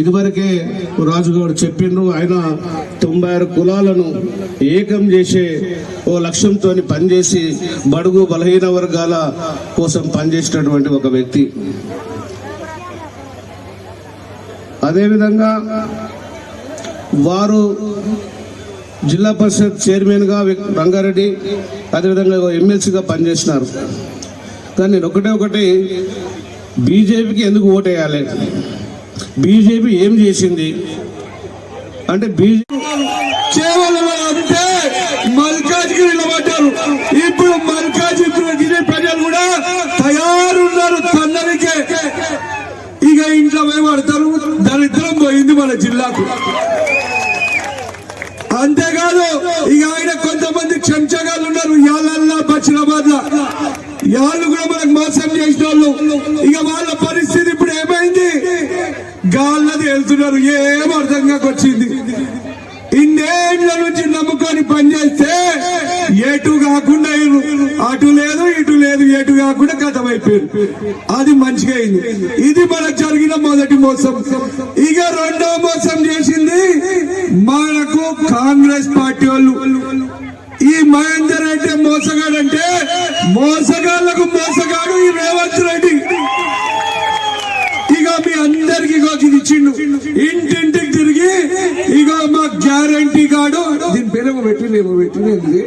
ఇదివరకే రాజుగారు చెప్పిండ్రు ఆయన తొంభై ఆరు కులాలను ఏకం చేసే ఓ లక్ష్యంతో పనిచేసి బడుగు బలహీన వర్గాల కోసం పనిచేసినటువంటి ఒక వ్యక్తి. అదేవిధంగా వారు జిల్లా పరిషత్ చైర్మన్గా రంగారెడ్డి అదేవిధంగా ఎమ్మెల్సీగా పనిచేసినారు. కానీ నేను ఒకటే ఒకటి బీజేపీకి ఎందుకు ఓటేయాలి? బీజేపీ ఏం చేసింది? అంటే బీజేపీ అంటే మల్కాజ్గిరి నిలబడ్డారు. ఇప్పుడు మల్కాజ్గిరి ప్రజలు కూడా తయారున్నారు తన్నరికే ఇక ఇంట్లో భయపడతారు దరిద్రం పోయింది మన జిల్లాకు. అంతేకాదు ఇక ఆయన కొంతమంది చెంచగాళ్ళు ఉన్నారు. యాలల్లా బచ్చినాబాద్ యాళ్ళు కూడా మనకు మోసం చేసిన వాళ్ళు. ఇక వాళ్ళ పరిస్థితి ఇప్పుడు ఏమైంది? గాళ్ళది వెళ్తున్నారు. ఏం అర్థం కాకొచ్చింది ఇన్నేళ్ళ నుంచి నమ్ముకొని పనిచేస్తే ఎటు కాకుండా అటు లేదు ఇటు లేదు ఎటు కాకుండా కథమైపోయారు అది మంచిగా అయింది. ఇది మనకు జరిగిన మొదటి మోసం. ఇక రెండో మోసం చేసింది మనకు కాంగ్రెస్ పార్టీ వాళ్ళు. ఈ మహేందర్ రెడ్డి మోసగాడంటే మోసగాళ్ళకు మోసగాడు ఈ రేవంత్ రెడ్డి. ఇక మీ అందరికి ఇగో ఇది ఇచ్చిండు. ఇంటింటికి తిరిగి ఇగో మా గ్యారంటీ కార్డు దీని పేరు పెట్టినేమో పెట్టినది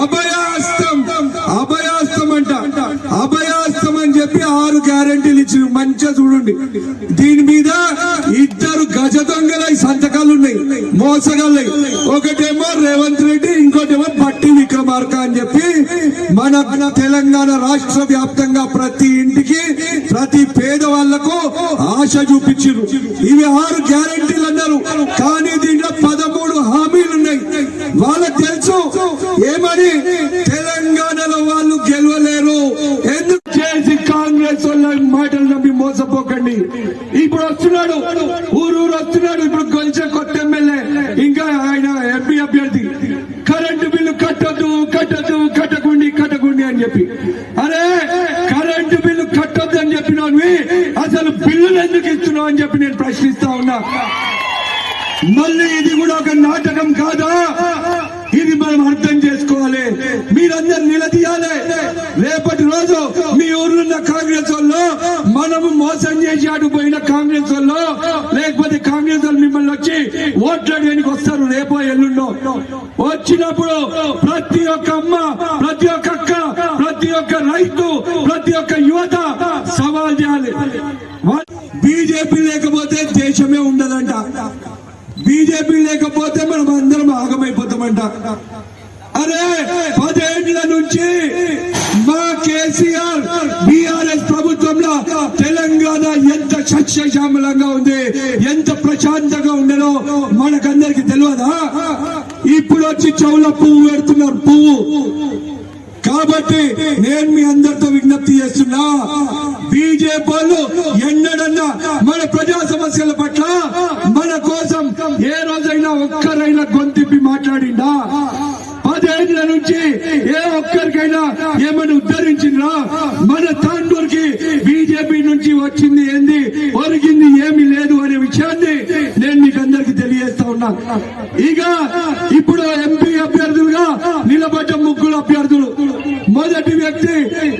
అభయాస్తం. అభయాస్తం అంట. చెప్పి ఆరు గ్యారంటీలు ఇచ్చిండు. మంచిగా చూడండి. దీని మీద ఇద్దరు గజ దొంగలై సంతకాలు ఉన్నాయి మోసగాళ్ళై ఒకటేమో రేవంత్ రెడ్డి ఇంకోటేమో పట్టి విక్రమార్క అని చెప్పి మన మన తెలంగాణ రాష్ట్ర వ్యాప్తంగా ప్రతి ఇంటికి ప్రతి పేదవాళ్ళకు ఆశ చూపించారు ఇవి ఆరు గ్యారంటీలు అన్నారు. కానీ దీంట్లో పదమూడు హామీలు ఉన్నాయి వాళ్ళకి తెలుసు. ఏమని తెలంగాణలో వాళ్ళు గెలవలేరు ఎందుకు చేసి కాంగ్రెస్ వాళ్ళ మాటలు నమ్మి మోసపోకండి ఇప్పుడు వస్తున్నాడు ఊరు ఊరు వస్తున్నాడు ఇప్పుడు గొలిచే కొత్త ఎమ్మెల్యే ఇంకా ఆయన ఎంపీ అభ్యర్థి కరెంటు బిల్లు కట్టొద్దు కట్టొద్దు కట్టకుండి కట్టకుండి అని చెప్పి. అరే కరెంటు బిల్లు కట్టొద్దు అని చెప్పినాను అసలు బిల్లులు ఎందుకు ఇస్తున్నావు అని చెప్పి నేను ప్రశ్నిస్తా ఉన్నా. మళ్ళీ ఇది కూడా ఒక నాటకం కాదా? ఇది మనం అర్థం చేసుకోవాలి. మీరందరు నిలదీయాలి. రేపటి రోజు మీ ఊర్లున్న కాంగ్రెస్ వాళ్ళు మనము మోసం చేసి అటు పోయిన కాంగ్రెస్ వాళ్ళు లేకపోతే కాంగ్రెస్ వాళ్ళు మిమ్మల్ని వచ్చి ఓట్లాడడానికి వస్తారు రేపో ఎల్లుండో. వచ్చినప్పుడు ప్రతి ఒక్క అమ్మ ప్రతి ఒక్క అక్క ప్రతి ఒక్క రైతు ప్రతి ఒక్క యువత సవాల్ చేయాలి. బీజేపీ లేకపోతే దేశమే ఉండదంట. బీజేపీ లేకపోతే మనం అందరం ఆగమైపోతామంట. అరే పదేళ్ళ నుంచి మా కేసీఆర్ బీఆర్ఎస్ ప్రభుత్వంలో తెలంగాణ ఎంత సస్యశ్యామలంగా ఉంది ఎంత ప్రశాంతంగా ఉండదో మనకందరికి తెలియదా? ఇప్పుడు వచ్చి చెవుల పువ్వు పెడుతున్నారు పువ్వు. కాబట్టి నేను మీ అందరితో విజ్ఞప్తి చేస్తున్నా బీజేపీ వాళ్ళు ఎన్నడన్నా మన ప్రజా సమస్యల పట్ల మన కోసం ఏ రోజైనా ఒక్కరైనా గొంతిప్పి మాట్లాడిందా? పదేళ్ళ నుంచి ఏ ఒక్కరికైనా ఏమైనా ఉద్ధరించిందా? మన తాండూరుకి బీజేపీ నుంచి వచ్చింది ఏంది? ఒరిగింది ఏమీ లేదు అనే విషయాన్ని నేను మీకు అందరికి తెలియజేస్తా ఉన్నా. ఇక ఇప్పుడు ఎంపీ అభ్యర్థులుగా నిలబడ్డ ముగ్గురు అభ్యర్థులు వ్యక్తి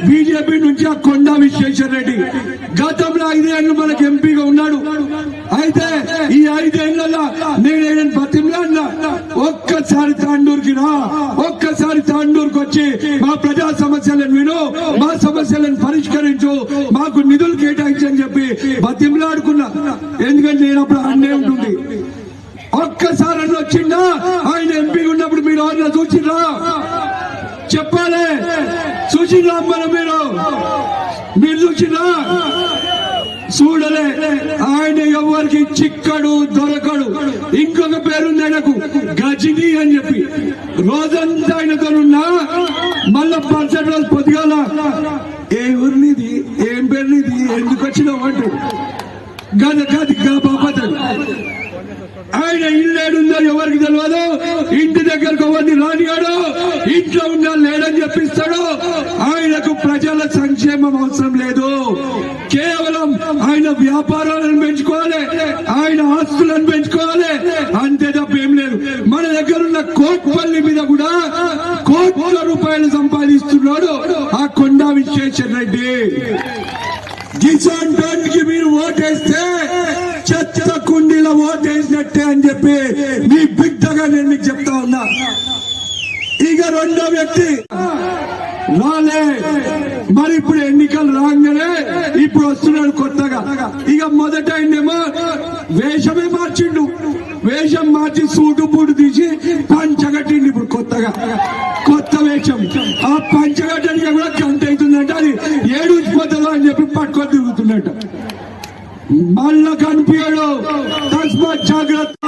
బీజేపీ నుంచి ఆ కొండ విశ్వేశ్వర రెడ్డి. గతంలో ఐదేళ్ళు మనకు ఎంపీగా ఉన్నాడు. అయితే ఈ ఐదేళ్ళలో నేను ఆయన బతిమలాడినా ఒక్కసారి తాండూరుకి రా. ఒక్కసారి తాండూరుకి వచ్చి మా ప్రజా సమస్యలను విను. మా సమస్యలను పరిష్కరించు. మాకు నిధులు కేటాయించని చెప్పి బతిమ్లాడుకున్నా ఎందుకంటే నేను అప్పుడు అన్నే ఉంటుంది ఒక్కసారి అన్న వచ్చిందా ఆయన ఎంపీ ఉన్నప్పుడు మీరు ఆయన చూసిండ్రా చెప్పాలి. చూసిండ్రా మనం మీరు. మీరు చూసినా? చూడలే. ఆయన ఎవరికి చిక్కడు దొరకడు. ఇంకొక పేరుంది ఆయనకు. గజిని అని చెప్పి. రోజంతా ఆయనతో ఉన్నా మళ్ళా పర్సెంట్ రోజు పొద్దుగాల. ఏ ఊరినిది? ఏం పేరునిది? ఎందుకు వచ్చినావు అంటూ. గద గది గా బాపతడు ఆయన ఇల్లేడుందో ఎవరికి తెలియదు ఇంటి దగ్గరకు ఎవరిని రానియాడు? ఇంట్లో ఉన్న లేడని చెప్పిస్తాడు. ఆయనకు ప్రజల సంక్షేమం అవసరం లేదు. కేవలం ఆయన వ్యాపారాలను పెంచుకోవాలి ఆయన ఆస్తులను పెంచుకోవాలి. అంతే తప్ప ఏం లేదు. మన దగ్గర ఉన్న కోట్పల్లి మీద కూడా కోట్ల రూపాయలు సంపాదిస్తున్నాడు ఆ కొండా విశ్వేశ్వర రెడ్డి. కిసాన్ టోన్కి మీరు ఓటేస్తే చెత్త కుండీలో ఓటేసినట్టే అని చెప్పి మీ బిడ్డగా నేను మీకు చెప్తా ఉన్నా. ఇక రెండో వ్యక్తి. రాలే. మరి ఇప్పుడు ఎన్నికలు రాగానే ఇప్పుడు వస్తున్నాడు కొత్తగా. ఇక మొదట ఆయనేమో వేషమే మార్చిండు. వేషం మార్చి సూటు పూడు తీసి పంచగట్టిండు ఇప్పుడు కొత్తగా. కొత్త వేషం. ఆ పంచగట్టడానికి కూడా గంట అది మళ్ళా కనిపించాడు తస్మాత్ జాగ్రత్త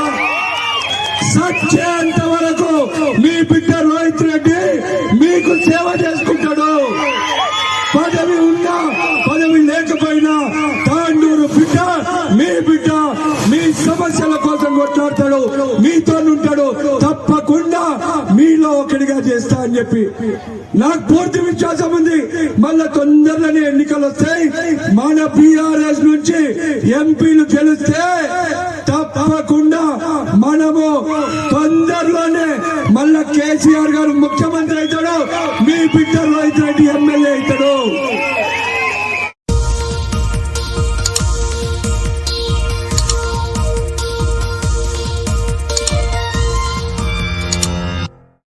అని చెప్పి. నాకు పూర్తి విశ్వాసం ఉంది. మళ్ళా తొందరలోనే ఎన్నికలు వస్తాయి. మన బీఆర్ఎస్ నుంచి ఎంపీలు గెలిస్తే తప్పకుండా మనము తొందరలోనే మళ్ళా కేసీఆర్ గారు ముఖ్యమంత్రి అవుతాడు. మీ బిడ్డ రోహిత్ రెడ్డి ఎమ్మెల్యే అవుతాడు.